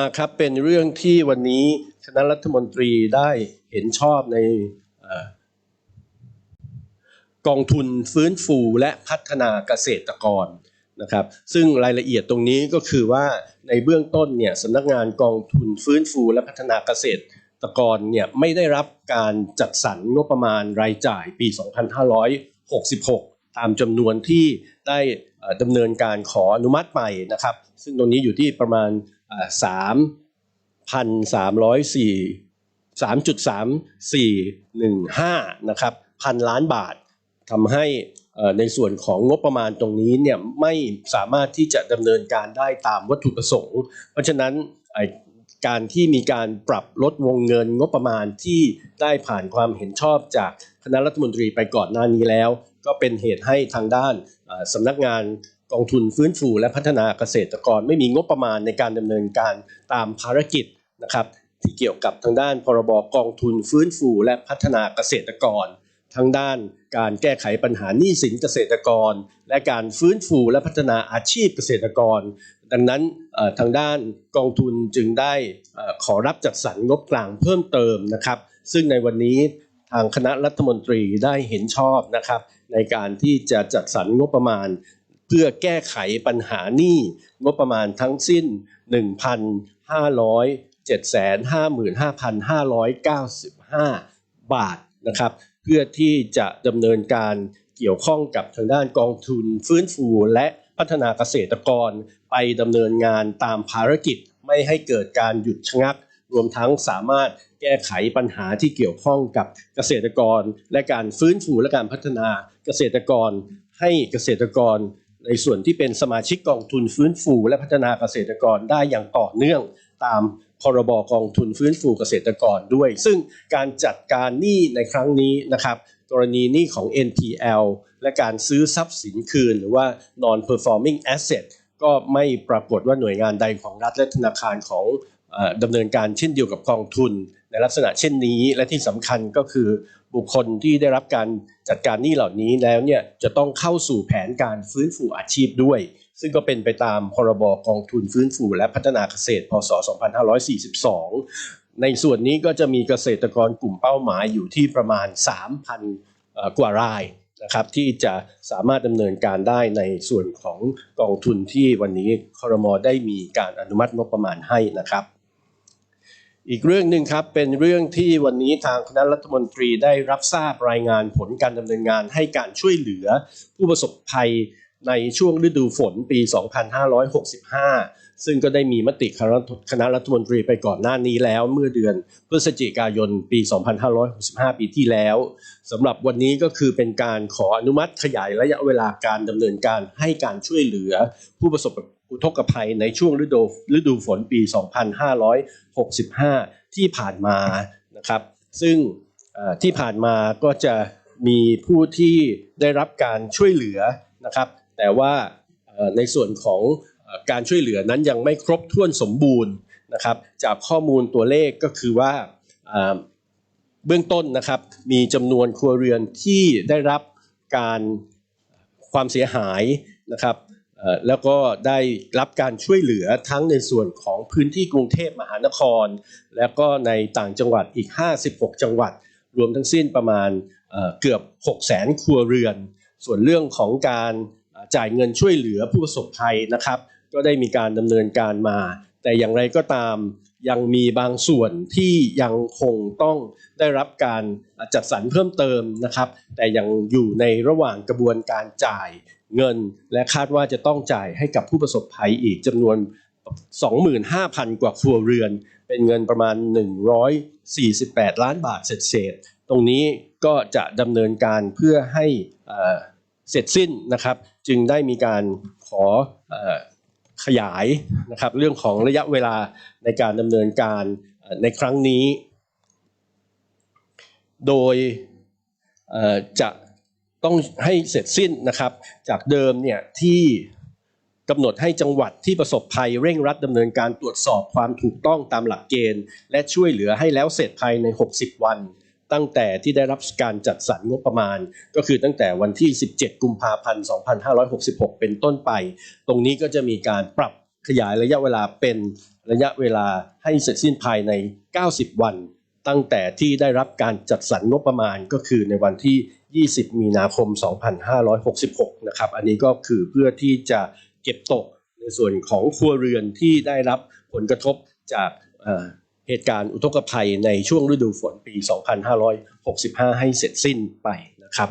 าครับเป็นเรื่องที่วันนี้คณะรัฐมนตรีได้เห็นชอบในอกองทุนฟื้นฟูและพัฒนาเกษตรกรนะครับ ซึ่งรายละเอียดตรงนี้ก็คือว่าในเบื้องต้นเนี่ยสำนักงานกองทุนฟื้นฟูและพัฒนาเกษตรกรเนี่ยไม่ได้รับการจัดสรรงบประมาณรายจ่ายปี 2566 ตามจำนวนที่ได้ดำเนินการขออนุมัติใหม่นะครับ ซึ่งตรงนี้อยู่ที่ประมาณ สามพันสามร้อยสี่สามจุดสามสี่หนึ่งห้านะครับพันล้านบาททำให้ในส่วนของงบประมาณตรงนี้เนี่ยไม่สามารถที่จะดำเนินการได้ตามวัตถุประสงค์ เพราะฉะนั้นการที่มีการปรับลดวงเงินงบประมาณที่ได้ผ่านความเห็นชอบจากคณะรัฐมนตรีไปก่อนหน้านี้แล้ว ก็เป็นเหตุให้ทางด้านสำนักงาน กองทุนฟื้นฟูและพัฒนาเกษตรกร ไม่มีงบประมาณในการดำเนินการตามภารกิจนะครับที่เกี่ยวกับทางด้านพรบกองทุนฟื้นฟูและพัฒนาเกษตรกรทั้งด้านการแก้ไขปัญหาหนี้สินเกษตรกร และการฟื้นฟูและพัฒนาอาชีพเกษตรกร ดังนั้นทางด้านกองทุนจึงได้ขอรับจัดสรรงบกลางเพิ่มเติมนะครับ ซึ่งในวันนี้ทางคณะรัฐมนตรีได้เห็นชอบนะครับ ในการที่จะจัดสรรงบประมาณ พื่อแก้ไขปัญหาหนี้งบประมาณทั้งสิ้น 1,507,55,595 บาทนะครับเพื่อที่จะดำเนินการเกี่ยวข้องกับทางด้านกองทุนฟื้นฟูและพัฒนาเกษตรกรไปดำเนินงานตามภารกิจไม่ให้เกิดการหยุดชะงัก รวมทั้งสามารถแก้ไขปัญหาที่เกี่ยวข้องกับเกษตรกร และการฟื้นฟูและการพัฒนาเกษตรกรให้เกษตรกร ในส่วนที่เป็นสมาชิกกองทุนฟื้นฟู และพัฒนาเกษตรกรได้อย่างต่อเนื่องตามพรบกองทุนฟื้นฟูเกษตรกรด้วย ซึ่งการจัดการหนี้ในครั้งนี้นะครับ กรณีหนี้ของ NPL และการซื้อทรัพย์สินคืน หรือว่า non performing asset ก็ไม่ปรากฏว่าหน่วยงานใดของรัฐและธนาคารของอดำเนินการเช่นเดียวกับกองทุน ในลักษณะเช่นนี้และที่สำคัญก็คือ บุคคลที่ได้รับการจัดการหนี้เหล่านี้แล้วเนี่ยจะต้องเข้าสู่แผนการฟื้นฟูอาชีพด้วย ซึ่งก็เป็นไปตามพรบกองทุนฟื้นฟูและพัฒนาเกษตรพศ 2542 ในส่วนนี้ก็จะมีเกษตรกรกลุ่มเป้าหมายอยู่ที่ประมาณ 3,000 กว่ารายนะครับที่จะสามารถดำเนินการได้ในส่วนของกองทุนที่วันนี้ครมได้มีการอนุมัติงบประมาณให้นะครับ อีกเรื่องหนึ่งครับเป็นเรื่องที่วันนี้ทางคณะรัฐมนตรีได้รับทราบรายงานผลการดำเนินงานให้การช่วยเหลือผู้ประสบภัยในช่วงฤดูฝนปี 2565 ซึ่งก็ได้มีมติคณะรัฐมนตรีไปก่อนหน้านี้แล้วเมื่อเดือนพฤศจิกายนปี 2565 ปีที่แล้วสำหรับวันนี้ก็คือเป็นการขออนุมัติขยายระยะเวลาการดำเนินการให้การช่วยเหลือผู้ประสบ อุทกภัยในช่วงฤดูฤดูฝนปี 2565 ที่ผ่านมานะครับ ซึ่งที่ผ่านมาก็จะมีผู้ที่ได้รับการช่วยเหลือนะครับ แต่ว่าในส่วนของการช่วยเหลือนั้นยังไม่ครบถ้วนสมบูรณ์นะครับ จากข้อมูลตัวเลขก็คือว่าเบื้องต้นนะครับมีจำนวนครัวเรือนที่ได้รับการความเสียหายนะครับ แล้วก็ได้รับการช่วยเหลือทั้งในส่วนของพื้นที่กรุงเทพมหานคร แล้วก็ในต่างจังหวัดอีก 56 จังหวัด รวมทั้งสิ้นประมาณเกือบ 6 0แสนครัวเรือน ส่วนเรื่องของการจ่ายเงินช่วยเหลือผู้ประสบภัยนะครับ ก็ได้มีการดำเนินการมา แต่อย่างไรก็ตามยังมีบางส่วนที่ยังคงต้องได้รับการจัดสรรเพิ่มเติมนะครับ แต่ยังอยู่ในระหว่างกระบวนการจ่าย เงินและคาดว่าจะต้องจ่ายให้กับผู้ประสบภัยอีกจำนวน 25,000 กว่าครัวเรือน เป็นเงินประมาณ 148 ล้านบาทเศษๆตรงนี้ก็จะดำเนินการเพื่อให้เสร็จสิ้นนะครับ จึงได้มีการขออขยายนะครับเรื่องของระยะเวลาในการดำเนินการในครั้งนี้ โดยจะ ต้องให้เสร็จสิ้นนะครับ จากเดิมเนี่ยที่กำหนดให้จังหวัดที่ประสบภัยเร่งรัดดำเนินการตรวจสอบความถูกต้องตามหลักเกณฑ์ และช่วยเหลือให้แล้วเสร็จภายใน 60 วัน ตั้งแต่ที่ได้รับการจัดสรรงบประมาณ ก็คือตั้งแต่วันที่ 17 กุมภาพันธ์ 2566 เป็นต้นไป ตรงนี้ก็จะมีการปรับขยายระยะเวลาเป็นระยะเวลาให้เสร็จสิ้นภายใน 90 วัน ตั้งแต่ที่ได้รับการจัดสรรงบประมาณก็คือในวันที่ 20 มีนาคม 2566 นะครับ อันนี้ก็คือเพื่อที่จะเก็บตกในส่วนของครัวเรือนที่ได้รับผลกระทบจากเเหตุการณ์อุทกภัยในช่วงฤดูฝนปี 2565 ให้เสร็จสิ้นไปนะครับ